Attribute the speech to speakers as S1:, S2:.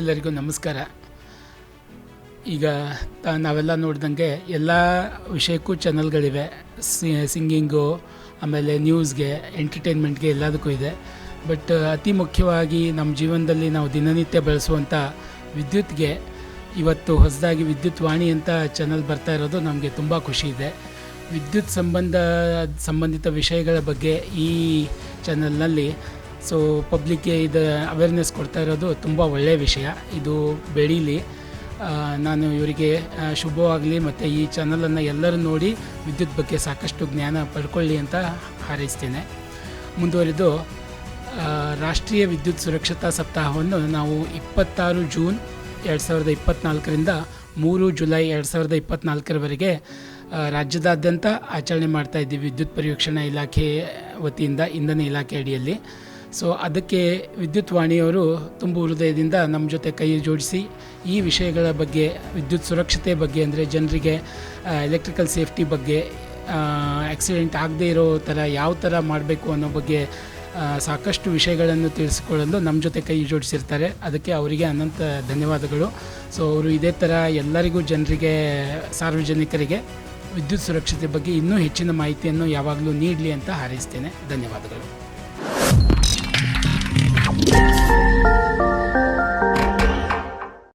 S1: ಎಲ್ಲರಿಗೂ ನಮಸ್ಕಾರ. ಈಗ ನಾವೆಲ್ಲ ನೋಡ್ದಂಗೆ ಎಲ್ಲ ವಿಷಯಕ್ಕೂ ಚಾನಲ್ಗಳಿವೆ ಸಿಂಗಿಂಗು, ಆಮೇಲೆ ನ್ಯೂಸ್ಗೆ ಎಂಟರ್ಟೈನ್ಮೆಂಟ್ಗೆ ಎಲ್ಲದಕ್ಕೂ ಇದೆ. ಬಟ್ ಅತಿ ಮುಖ್ಯವಾಗಿ ನಮ್ಮ ಜೀವನದಲ್ಲಿ ನಾವು ದಿನನಿತ್ಯ ಬಳಸುವಂಥ ವಿದ್ಯುತ್ಗೆ ಇವತ್ತು ಹೊಸದಾಗಿ ವಿದ್ಯುತ್ ವಾಣಿ ಅಂತ ಚಾನಲ್ ಬರ್ತಾ ಇರೋದು ನಮಗೆ ತುಂಬ ಖುಷಿ ಇದೆ. ವಿದ್ಯುತ್ ಸಂಬಂಧ, ಸಂಬಂಧಿತ ವಿಷಯಗಳ ಬಗ್ಗೆ ಈ ಚಾನಲ್ನಲ್ಲಿ ಸೊ ಪಬ್ಲಿಕ್ಗೆ ಇದು ಅವೇರ್ನೆಸ್ ಕೊಡ್ತಾ ಇರೋದು ತುಂಬ ಒಳ್ಳೆಯ ವಿಷಯ. ಇದು ಬೆಳೀಲಿ. ನಾನು ಇವರಿಗೆ ಶುಭವಾಗಲಿ ಮತ್ತು ಈ ಚಾನಲನ್ನು ಎಲ್ಲರೂ ನೋಡಿ ವಿದ್ಯುತ್ ಬಗ್ಗೆ ಸಾಕಷ್ಟು ಜ್ಞಾನ ಪಡ್ಕೊಳ್ಳಿ ಅಂತ ಹಾರೈಸ್ತೇನೆ. ಮುಂದುವರಿದು ರಾಷ್ಟ್ರೀಯ ವಿದ್ಯುತ್ ಸುರಕ್ಷತಾ ಸಪ್ತಾಹವನ್ನು ನಾವು ಇಪ್ಪತ್ತಾರು ಜೂನ್ ಎರಡು ಸಾವಿರದ ಇಪ್ಪತ್ತ್ನಾಲ್ಕರಿಂದ ಮೂರು ಜುಲೈ ಎರಡು ಸಾವಿರದ ಇಪ್ಪತ್ತ್ನಾಲ್ಕರವರೆಗೆ ರಾಜ್ಯದಾದ್ಯಂತ ಆಚರಣೆ ಮಾಡ್ತಾ ಇದ್ದೀವಿ ವಿದ್ಯುತ್ ಪರಿವೀಕ್ಷಣಾ ಇಲಾಖೆ ವತಿಯಿಂದ, ಇಂಧನ ಇಲಾಖೆ ಅಡಿಯಲ್ಲಿ. ಸೊ ಅದಕ್ಕೆ ವಿದ್ಯುತ್ ವಾಣಿಯವರು ತುಂಬು ಹೃದಯದಿಂದ ನಮ್ಮ ಜೊತೆ ಕೈ ಜೋಡಿಸಿ ಈ ವಿಷಯಗಳ ಬಗ್ಗೆ, ವಿದ್ಯುತ್ ಸುರಕ್ಷತೆ ಬಗ್ಗೆ ಅಂದರೆ ಜನರಿಗೆ ಎಲೆಕ್ಟ್ರಿಕಲ್ ಸೇಫ್ಟಿ ಬಗ್ಗೆ ಆಕ್ಸಿಡೆಂಟ್ ಆಗದೇ ಇರೋ ಥರ ಯಾವ ಥರ ಮಾಡಬೇಕು ಅನ್ನೋ ಬಗ್ಗೆ ಸಾಕಷ್ಟು ವಿಷಯಗಳನ್ನು ತಿಳಿಸಿಕೊಳ್ಳಲು ನಮ್ಮ ಜೊತೆ ಕೈ ಜೋಡಿಸಿರ್ತಾರೆ. ಅದಕ್ಕೆ ಅವರಿಗೆ ಅನಂತ ಧನ್ಯವಾದಗಳು. ಸೊ ಅವರು ಇದೇ ಥರ ಎಲ್ಲರಿಗೂ ಜನರಿಗೆ, ಸಾರ್ವಜನಿಕರಿಗೆ ವಿದ್ಯುತ್ ಸುರಕ್ಷತೆ ಬಗ್ಗೆ ಇನ್ನೂ ಹೆಚ್ಚಿನ ಮಾಹಿತಿಯನ್ನು ಯಾವಾಗಲೂ ನೀಡಲಿ ಅಂತ ಹಾರೈಸ್ತೇನೆ. ಧನ್ಯವಾದಗಳು. Thank you.